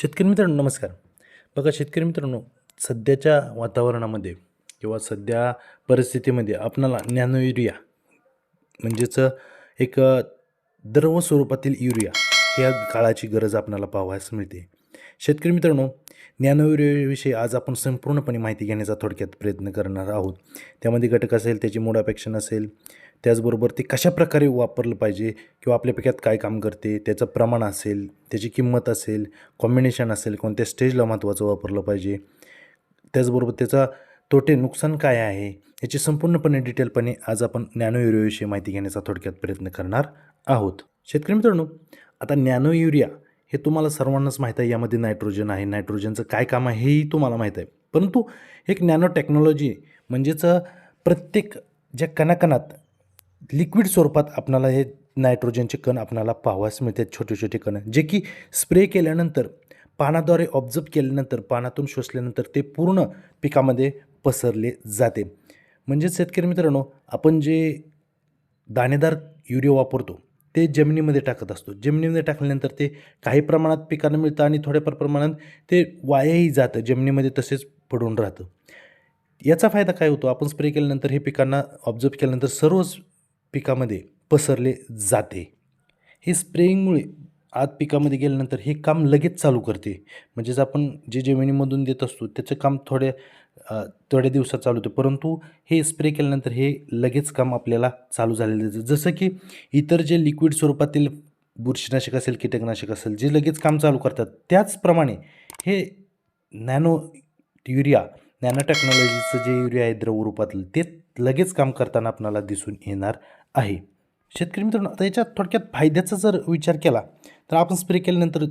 शेतकरी मित्रांनो नमस्कार. बघा शेतकरी मित्रांनो सध्याच्या वातावरणामध्ये किंवा सध्या परिस्थितीमध्ये आपणाला नॅनो युरिया म्हणजेच एक द्रव स्वरूपातील युरिया ह्या काळाची गरज आपणाला पाहावयास मिळते. शेतकरी मित्रांनो नॅनो युरियाविषयी आज आपण संपूर्णपणे माहिती घेण्याचा थोडक्यात प्रयत्न करणार आहोत. त्यामध्ये घटक असेल त्याची मोडापेक्षण असेल त्याचबरोबर ते कशा प्रकारे वापरलं पाहिजे किंवा आपल्या पिकात काय काम करते त्याचं प्रमाण असेल त्याची किंमत असेल कॉम्बिनेशन असेल कोणत्या स्टेजला महत्त्वाचं वापरलं पाहिजे त्याचबरोबर त्याचा तोटे नुकसान काय आहे याची संपूर्णपणे डिटेलपणे आज आपण नॅनो युरियाविषयी माहिती घेण्याचा थोडक्यात प्रयत्न करणार आहोत. शेतकरी मित्रांनो आता नॅनो युरिया हे तुम्हाला सर्वांनाच माहीत आहे यामध्ये नायट्रोजन आहे. नायट्रोजनचं काय काम आहे हेही तुम्हाला माहीत आहे. परंतु एक नॅनो टेक्नॉलॉजी म्हणजेच प्रत्येक ज्या कणाकणात लिक्विड स्वरूपात आपणाला हे नायट्रोजनचे कण आपणाला पाहावयास मिळतात छोटे छोटे कण. जे की स्प्रे केल्यानंतर पानाद्वारे ऑब्झर्व केल्यानंतर पानातून शोषल्यानंतर ते पूर्ण पिकामध्ये पसरले जाते. म्हणजेच शेतकरी मित्रांनो आपण जे दाणेदार युरिया वापरतो ते जमिनीमध्ये टाकत असतो. जमिनीमध्ये टाकल्यानंतर ते काही प्रमाणात पिकांना मिळतं आणि थोड्याफार प्रमाणात ते वायाही जातं जमिनीमध्ये तसेच पडून राहतं. याचा फायदा काय होतो? आपण स्प्रे केल्यानंतर हे पिकांना ऑब्झर्व केल्यानंतर सर्वच पिकामध्ये पसरले जाते. हे स्प्रेइंगमुळे आत पिकामध्ये गेल्यानंतर हे काम लगेच चालू करते. म्हणजेच आपण जे जमिनीमधून देत असतो त्याचं काम थोड्या थोड्या दिवसात चालू होतं. परंतु हे स्प्रे केल्यानंतर हे लगेच काम आपल्याला चालू झालेलं दिसतं. जसं की इतर जे लिक्विड स्वरूपातील बुरशीनाशक असेल कीटकनाशक असेल जे लगेच काम चालू करतात त्याचप्रमाणे हे नॅनो युरिया नॅनो टेक्नॉलॉजीचं जे युरिया आहे द्रवरूपातलं ते लगेच काम करताना आपणाला दिसून येणार आहे. शेतकरी मित्रांनो आता याच्या थोडक्यात फायद्याचा जर विचार केला तर आपण स्प्रे केल्यानंतर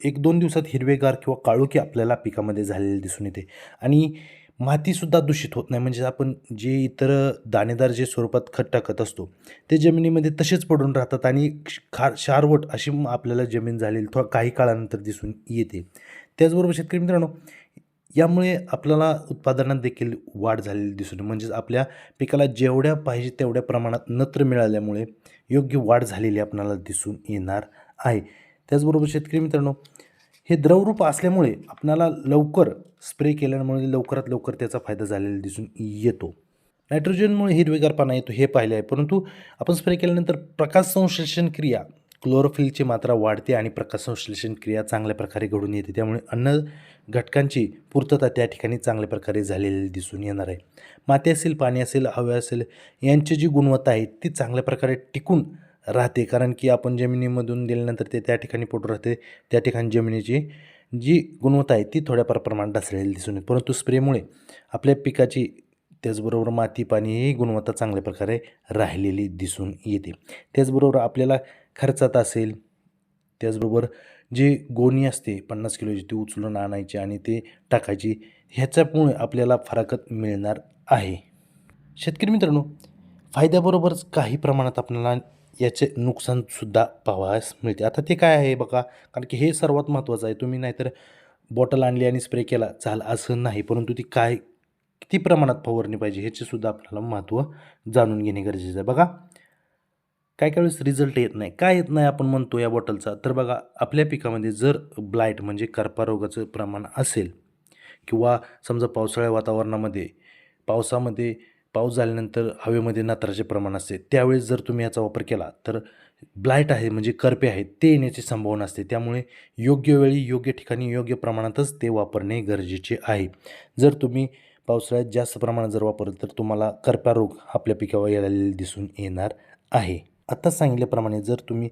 एक दोन दिवसात हिरवेगार किंवा काळोखी आपल्याला पिकामध्ये झालेले दिसून येते. आणि मातीसुद्धा दूषित होत नाही. म्हणजे आपण जे इतर दाणेदार जे स्वरूपात खत टाकत असतो ते जमिनीमध्ये तसेच पडून राहतात आणि खार शारवट अशी आपल्याला जमीन झालेली थोडा काही काळानंतर दिसून येते. त्याचबरोबर शेतकरी मित्रांनो यामुळे आपल्याला उत्पादनात देखील वाढ झालेली दिसून म्हणजेच आपल्या पिकाला जेवढ्या पाहिजे तेवढ्या प्रमाणात नत्र मिळाल्यामुळे योग्य वाढ झालेली आपल्याला दिसून येणार आहे. त्याचबरोबर शेतकरी मित्रांनो हे द्रवरूप असल्यामुळे आपल्याला लवकर स्प्रे केल्यामुळे लवकरात लवकर त्याचा फायदा झालेला दिसून येतो. नायट्रोजनमुळे हिरवेगारपणा येतो हे पाहिले आहे. परंतु आपण स्प्रे केल्यानंतर प्रकाश संश्लेषण क्रिया क्लोरोफिलची मात्रा वाढते आणि प्रकाश संश्लेषण क्रिया चांगल्या प्रकारे घडून येते. त्यामुळे अन्न घटकांची पूर्तता त्या ठिकाणी चांगल्या प्रकारे झालेली दिसून येणार आहे. माती असेल पाणी असेल हवे असेल यांची जी गुणवत्ता आहे ती चांगल्या प्रकारे टिकून राहते. कारण की आपण जमिनीमधून दिल्यानंतर ते त्या ठिकाणी पोट राहते त्या ठिकाणी जमिनीची जी गुणवत्ता आहे ती थोड्याफार प्रमाणात ढासळलेली दिसून येते. परंतु स्प्रेमुळे आपल्या पिकाची त्याचबरोबर माती पाणी ही गुणवत्ता चांगल्या प्रकारे राहिलेली दिसून येते. त्याचबरोबर आपल्याला खर्चात असेल त्याचबरोबर जी गोणी असते पन्नास किलोची ती उचलून आणायची आणि ते टाकायची ह्याच्यामुळे आपल्याला फरकत मिळणार आहे. शेतकरी मित्रांनो फायद्याबरोबरच काही प्रमाणात आपल्याला याचे नुकसानसुद्धा पाहावयास मिळते. आता ते काय आहे बघा कारण की हे सर्वात महत्त्वाचं आहे. तुम्ही नाहीतर बॉटल आणली आणि स्प्रे केला चाल असं नाही. परंतु ती काय किती प्रमाणात फवारणी पाहिजे ह्याचेसुद्धा आपल्याला महत्त्व जाणून घेणे गरजेचं आहे. बघा काय काय वेळेस रिझल्ट येत नाही? काय येत नाही आपण म्हणतो या बॉटलचा तर बघा आपल्या पिकामध्ये जर ब्लाईट म्हणजे करपारोगाचं प्रमाण असेल किंवा समजा पावसाळ्या वातावरणामध्ये पावसामध्ये पाऊस झाल्यानंतर हवेमध्ये नत्राचे प्रमाण असते त्यावेळेस जर तुम्ही याचा वापर केला तर ब्लाईट आहे म्हणजे करपे आहेत ते येण्याची संभावना असते. त्यामुळे योग्य वेळी योग्य ठिकाणी योग्य प्रमाणातच ते वापरणे गरजेचे आहे. जर तुम्ही पावसाळ्यात जास्त प्रमाणात जर वापरलं तर तुम्हाला करपा रोग आपल्या पिकावर यायला दिसून येणार आहे. आत्ताच सांगितल्याप्रमाणे जर तुम्ही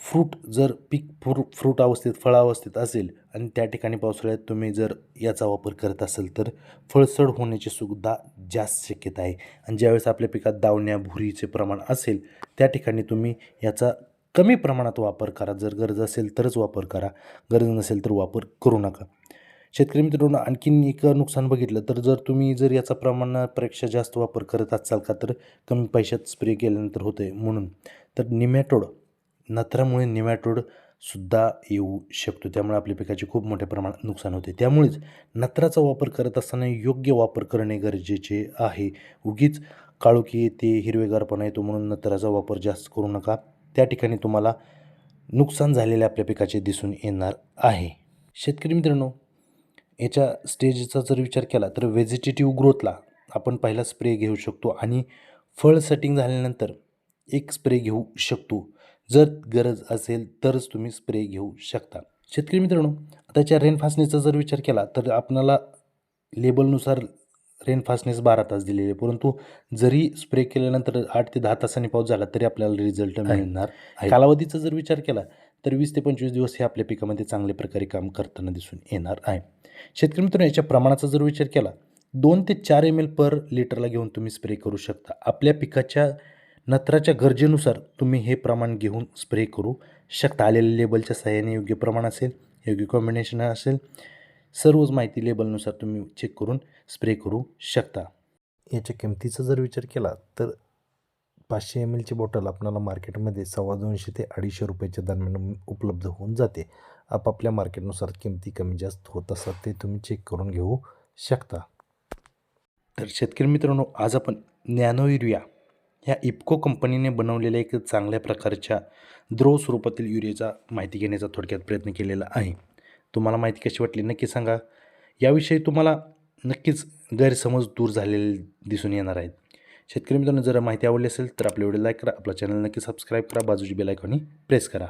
फ्रूट जर पीक फ्रू फ्रूट अवस्थेत फळ अवस्थेत असेल आणि त्या ठिकाणी पावसाळ्यात तुम्ही जर याचा वापर करत असाल तर फळसड होण्याची सुद्धा जास्त शक्यता आहे. आणि ज्यावेळेस आपल्या पिकात दावण्या भुरीचे प्रमाण असेल त्या ठिकाणी तुम्ही याचा कमी प्रमाणात वापर करा. जर गरज असेल तरच वापर करा. गरज नसेल तर वापर करू नका. शेतकरी मित्रांनो आणखीन एक नुकसान बघितलं तर जर तुम्ही जर याचा प्रमाणापेक्षा जास्त वापर करत असाल का तर कमी पैशात स्प्रे केल्यानंतर होते म्हणून तर निमॅटोड नत्रामुळे निमॅटोड सुद्धा येऊ शकतो. त्यामुळे आपल्या पिकाचे खूप मोठ्या प्रमाणात नुकसान होते. त्यामुळेच नत्राचा वापर करत असताना योग्य वापर करणे गरजेचे आहे. उगीच काळोखी येते हिरवेगारपणा येतो म्हणून नत्राचा वापर जास्त करू नका. त्या ठिकाणी तुम्हाला नुकसान झालेले आपल्या पिकाचे दिसून येणार आहे. शेतकरी मित्रांनो याच्या स्टेजचा जर विचार केला तर व्हेजिटेटिव्ह ग्रोथला आपण पहिला स्प्रे घेऊ शकतो आणि फळ सेटिंग झाल्यानंतर एक स्प्रे घेऊ शकतो. जर गरज असेल तरच तुम्ही स्प्रे घेऊ शकता. शेतकरी मित्रांनो त्याच्या रेन फासणीचा जर विचार केला तर आपणाला लेबलनुसार रेन फास्टनेस बारा तास दिलेली आहे. परंतु जरी स्प्रे केल्यानंतर आठ ते दहा तासांनी पाऊस झाला तरी आपल्याला रिझल्ट मिळणार कालावधीचा जर विचार केला तर वीस ते पंचवीस दिवस हे आपल्या पिकामध्ये चांगल्या प्रकारे काम करताना दिसून येणार आहे. शेतकरी मित्रांनो याच्या प्रमाणाचा जर विचार केला दोन ते चार एम एल पर लिटरला घेऊन तुम्ही स्प्रे करू शकता. आपल्या पिकाच्या नत्राच्या गरजेनुसार तुम्ही हे प्रमाण घेऊन स्प्रे करू शकता. आलेल्या लेबलच्या सहाय्याने योग्य प्रमाण असेल योग्य कॉम्बिनेशन असेल सर्वच माहिती लेबलनुसार तुम्ही चेक करून स्प्रे करू शकता. याच्या किमतीचा जर विचार केला तर पाचशे एम एलची बॉटल आपल्याला मार्केटमध्ये सव्वा दोनशे ते अडीचशे रुपयाच्या दरम्यान उपलब्ध होऊन जाते. आपापल्या मार्केटनुसार किमती कमी जास्त होत असतात ते तुम्ही चेक करून घेऊ शकता. तर शेतकरी मित्रांनो आज आपण नॅनो युरिया ह्या इप्को कंपनीने बनवलेल्या एक चांगल्या प्रकारच्या द्रव स्वरूपातील युरियाचा माहिती घेण्याचा थोडक्यात प्रयत्न केलेला आहे. तुम्हाला माहिती कशी वाटली नक्की सांगा. याविषयी तुम्हाला नक्कीच गैरसमज दूर झालेले दिसून येणार आहेत. शेतकरी मित्रांनो जर माहिती आवडली असेल तर आपल्या व्हिडिओ लाईक करा. आपला चॅनल नक्की सबस्क्राईब करा. बाजूची बेलायकॉनी प्रेस करा.